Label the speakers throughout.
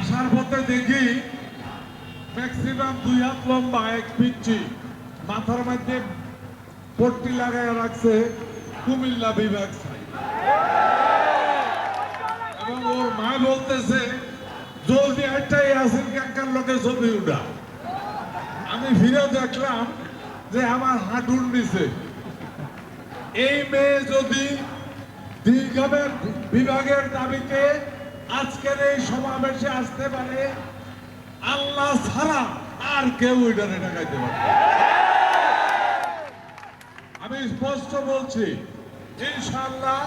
Speaker 1: আসার পথে দেখি ম্যাক্সিমাম দুই হাত লম্বা, এক পিচ্ছি মাথার মধ্যে পট্টি লাগায় রাখছে, কুমিল্লা বিভাগ এবং ওর মা বলতেছে, জলদি একটাই আসেন কাকার লোকে ছবি উঠা। আমি ফিরে দেখলাম যে আমার হাঁটুর নিচে, এই মেয়ে যদি দীর্ঘাবের বিভাগের দাবিতে আজকের এই সমাবেশে আসতে পারে আল্লাহ ছাড়া আর কেউ এটারে ঠেকাইতে পারে আমি স্পষ্ট বলছি ইনশাল্লাহ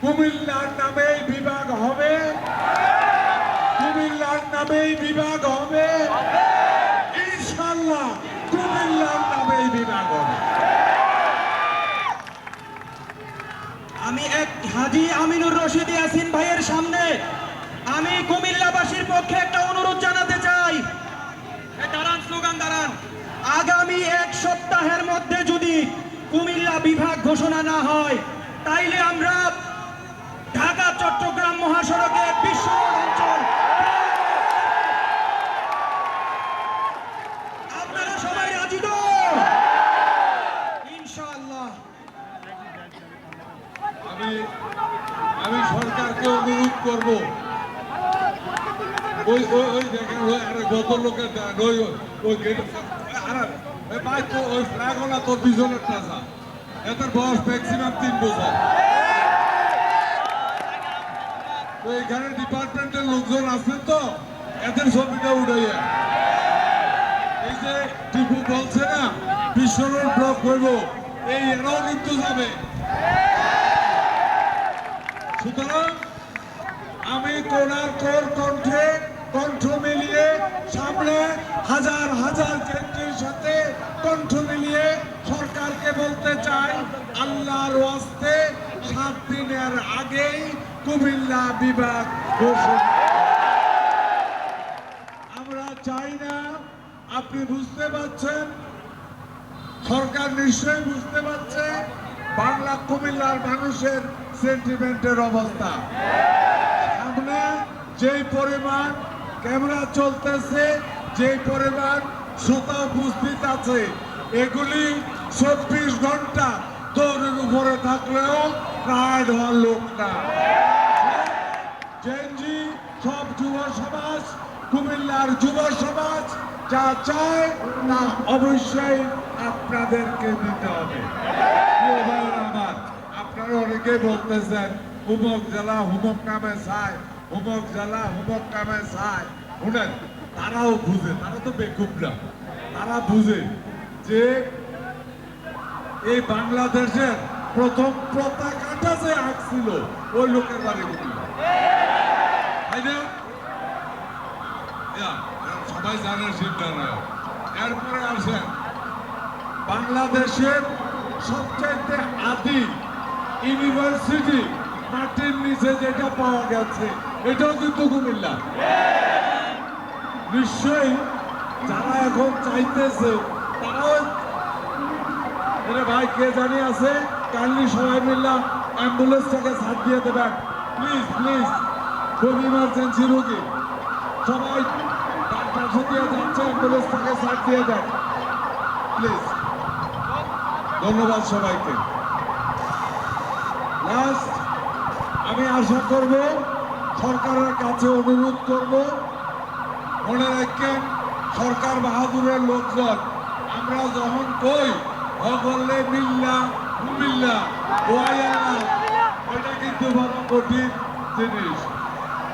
Speaker 1: কুমিল্লার নামেই বিভাগ হবে। কুমিল্লার নামেই বিভাগ হবে।
Speaker 2: হাজি আমিনুর রশিদ ইয়াসিন ভাইয়ের সামনে আমি কুমিল্লাবাসীর পক্ষে একটা অনুরোধ জানাতে চাই। দাঁড়ান, স্লোগান দাঁড়ান। আগামী এক সপ্তাহের মধ্যে যদি কুমিল্লা বিভাগ ঘোষণা না হয়, তাইলে আমরা ঢাকা, চট্টগ্রাম মহাসড়কে বিশ্ব অঞ্চল আপনারা সবাই রাজি তো ইনশাআল্লাহ
Speaker 1: আমি সরকারকে অনুরোধ করব, ওই ওই ওই দেখেন, ওই আরে গত লোকের ওই, ওই- গেট তো ওই ফ্ল্যাগওয়ালা তোর পিছনের টাকা এদের বয়স ম্যাক্সিমাম তিন বছর। তো এখানে ডিপার্টমেন্টের লোকজন আছেন তো, এদের ছবিটা এই যে টিপু বলছে না, বিশ্বরোড ব্লক করব এই এরাও কিন্তু যাবে। সুতরাং আমি কোনার কোর কণ্ঠে কণ্ঠ মিলিয়ে সামনে হাজার হাজার কেন্দ্রের সাথে কণ্ঠ মিলিয়ে সরকারকে বলতে চাই, আল্লাহর ওয়াস্তে সাত দিনের আগেই কুমিল্লা বিভাগ ঘোষণা আমরা চাই না, আপনি বুঝতে পারছেন? সরকার নিশ্চয়ই বুঝতে পারছে, বাংলা কুমিল্লার মানুষের সেন্টিমেন্টের অবস্থা। সামনে যেই পরিমাণ ক্যামেরা চলতেছে, যেই পরিমাণ শ্রোতা উপস্থিত আছে, এগুলি চব্বিশ ঘণ্টা দৌড়ের উপরে থাকলেও রাইড হওয়ার লোক না। জেনজি সব যুব সমাজ, কুমিল্লার যুব সমাজ, যা চায় তা অবশ্যই আপনাদেরকে দিতে হবে। অনেকে বলতেছেন, হুমক জেলা হুমক নামে জেলা হুমক শুনেন, তারাও বুঝে, তারা তো তারা বুঝে যে এই বাংলাদেশের প্রথম পতাকাটা যে আঁকছিল ওই লোকের তাই না? সবাই জানেন সিদ্ধারায়ক এরপরে আসেন, বাংলাদেশের সবচাইতে আদি ইউনিভার্সিটি মাটির নিচে যেটা পাওয়া গেছে, এটাও কিন্তু কুমিল্লা। নিশ্চয়ই যারা এখন চাইতেছে, তারাও ভাই, কে জানি আছে? কাইন্ডলি সবাই মিললাম অ্যাম্বুলেন্সটাকে ছাড় দিয়ে দেবেন প্লিজ প্লিজ খুব ইমার্জেন্সি রোগী। সবাই তার পাশে যাচ্ছে অ্যাম্বুলেন্সটাকে ছাড় দিয়ে দেন। প্লিজ ধন্যবাদ সবাইকে। লাস্ট আমি আশা করব সরকারের কাছে অনুরোধ করব, মনে রাখেন সরকার বাহাদুরের লোকজন, আমরা যখন কই, অগলে মিল্লা, কুমিল্লা এটা কিন্তু বড় কঠিন জিনিস।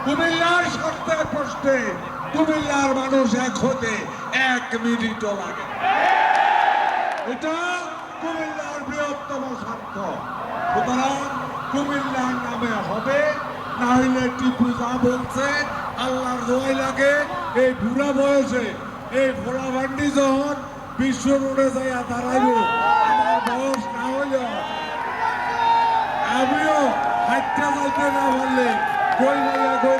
Speaker 1: কুমিল্লার শর্তে প্রশ্নে কুমিল্লার মানুষ এক হতে এক মিনিটও লাগে এটা কুমিল্লার বৃহত্তম স্বার্থ। সুতরাং কুমিল্লার নামে হবে না হইলে টিপু যা বলছে, আল্লাহর দোয়াই লাগে। এই বুড়া বয়সে, এই ভোলা ভান্ডি যখন বিশ্ব রোডে যাইয়া দাঁড়াইব, আমার বয়স না হইলেও আমিও হাইটটা যাইতে না পারলে কই যাইয়া কই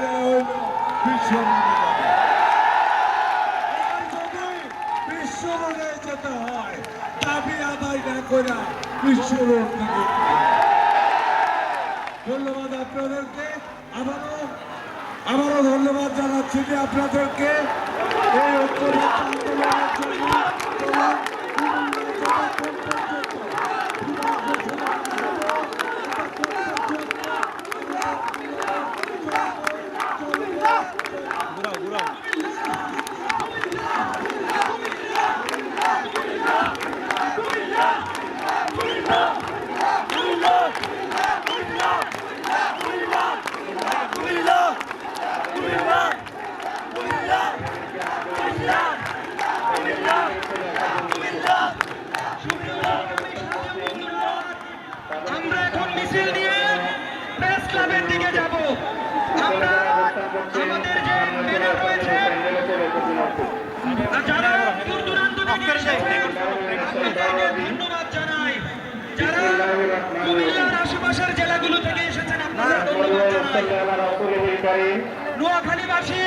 Speaker 1: থেকে ধন্যবাদ আপনাদেরকে। আবারও আবারও ধন্যবাদ জানাচ্ছি যে আপনাদেরকে এই ঐক্যবদ্ধ আন্দোলনের জন্য
Speaker 2: নোয়াখালীবাসী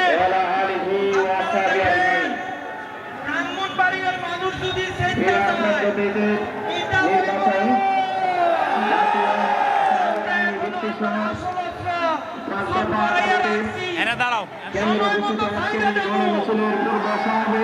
Speaker 2: ব্রাহ্মণবাড়িয়ার মানুষ যদি
Speaker 3: এনে দাঁড়াও
Speaker 4: কেন্দ্র ঘোষিত আজকের এই গণমিছিলের পূর্ব সমাবেশ